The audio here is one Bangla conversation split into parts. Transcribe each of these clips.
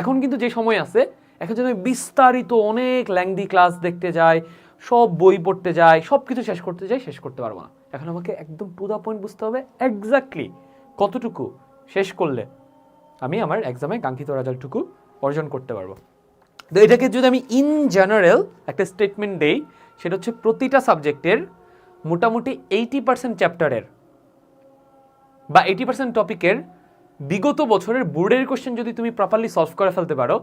এখন কিন্তু যে সময় আছে, এখন যদি বিস্তারিত অনেক ল্যাংদি ক্লাস দেখতে যাই, সব বই পড়তে যাই সব কিছু শেষ করতে যাই, শেষ করতে পারব না। এখন আমাকে একদম টু দ্য পয়েন্ট বুঝতে হবে এক্স্যাক্টলি কতটুকু শেষ করলে আমি আমার এক্সামে কাঙ্ক্ষিত রেজাল্টটুকু অর্জন করতে পারব। তো এটাকে যদি আমি ইন জেনারেল একটা স্টেটমেন্ট দেই, সেটা হচ্ছে প্রতিটা সাবজেক্টের মোটামুটি এইটি পার্সেন্ট চ্যাপ্টারের বা এইটি পার্সেন্ট টপিকের বিগত বছরের বোর্ডের কোশ্চেন যদি তুমি প্রপারলি সলভ করে ফেলতে পারো,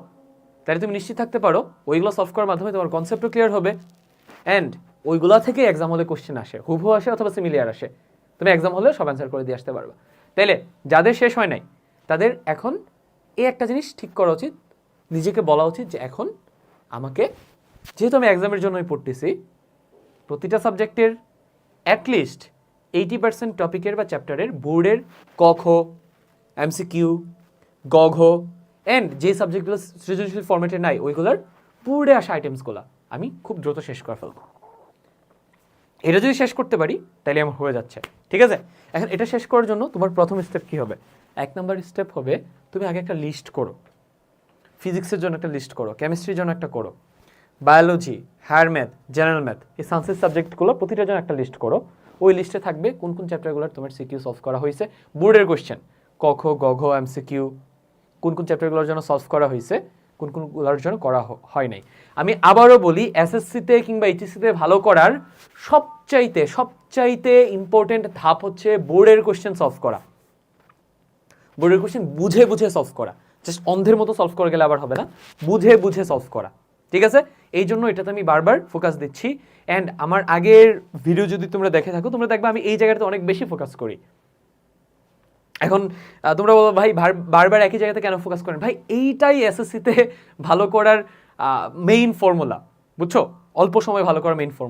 তাহলে তুমি নিশ্চিত থাকতে পারো ওইগুলো সলভ করার মাধ্যমে তোমার কনসেপ্টও ক্লিয়ার হবে। অ্যান্ড ওইগুলা থেকে এক্সাম হলে কোশ্চেন আসে, হুবহু আসে অথবা সিমিলিয়ার আসে। তুমি এক্সাম হলে সব অ্যান্সার করে দিয়ে আসতে পারবে। তাইলে যাদের শেষ হয় নাই, তাদের এখন এই একটা জিনিস ঠিক করা উচিত, নিজেকে বলা উচিত যে এখন আমাকে, যেহেতু আমি এক্সামের জন্যই পড়তেছি, প্রতিটা সাবজেক্টের অ্যাটলিস্ট এইটি পার্সেন্ট টপিকের বা চ্যাপ্টারের বোর্ডের ক খ এমসিকিউ গঘ অ্যান্ড যে সাবজেক্টগুলো সৃজনশীল ফর্মেটে নাই, ওইগুলোর বোর্ডে আসা আইটেমসগুলো আমি খুব দ্রুত শেষ করে ফেলব। এটা যদি শেষ করতে পারি, তাহলে আমার হয়ে যাচ্ছে। ঠিক আছে? এখন এটা শেষ করার জন্য তোমার প্রথম স্টেপ কি হবে? এক নম্বর স্টেপ হবে, তুমি আগে একটা লিস্ট করো। ফিজিক্সের জন্য একটা লিস্ট করো কেমিস্ট্রির জন্য একটা করো। Biology higher math general math এই সায়েন্সের সাবজেক্টগুলো প্রতিটার জন্য একটা লিস্ট করো। ওই লিস্টে থাকবে কোন কোন চ্যাপ্টারগুলোর তোমার সিকিউ সলভ করা হয়েছে। বোর্ডের কোশ্চেন ক খ গ ঘ এমসিকিউ কোন কোন চ্যাপ্টারগুলোর জন্য সলভ করা হয়েছে, কোন কোনগুলোর জন্য করা হয় নাই। আমি আবারও বলি এসএসসিতে কিংবা এইচএসসিতে ভালো করার সবচাইতে সবচাইতে ইম্পর্টেন্ট ধাপ হচ্ছে বোর্ডের কোশ্চেন সলভ করা। বোর্ডের কোশ্চেন বুঝে বুঝে সলভ করা। জাস্ট অন্ধের মতো সলভ করে গেলে আবার হবে না। বুঝে বুঝে সলভ করা। ঠিক আছে? এই জন্য এটাতে আমি বারবার ফোকাস দিচ্ছি। অ্যান্ড আমার আগের ভিডিও যদি তোমরা দেখে থাকো, তোমরা দেখবে আমি এই জায়গাটাতে অনেক বেশি ফোকাস করি। এখন তোমরা বলো, ভাই বারবার একই জায়গাতে কেন ফোকাস করেন? ভাই, এইটাই এসএসসিতে ভালো করার মেইন ফর্মুলা বুঝছ? অল্প সময় ভালো করার মেইন ফর্মুলা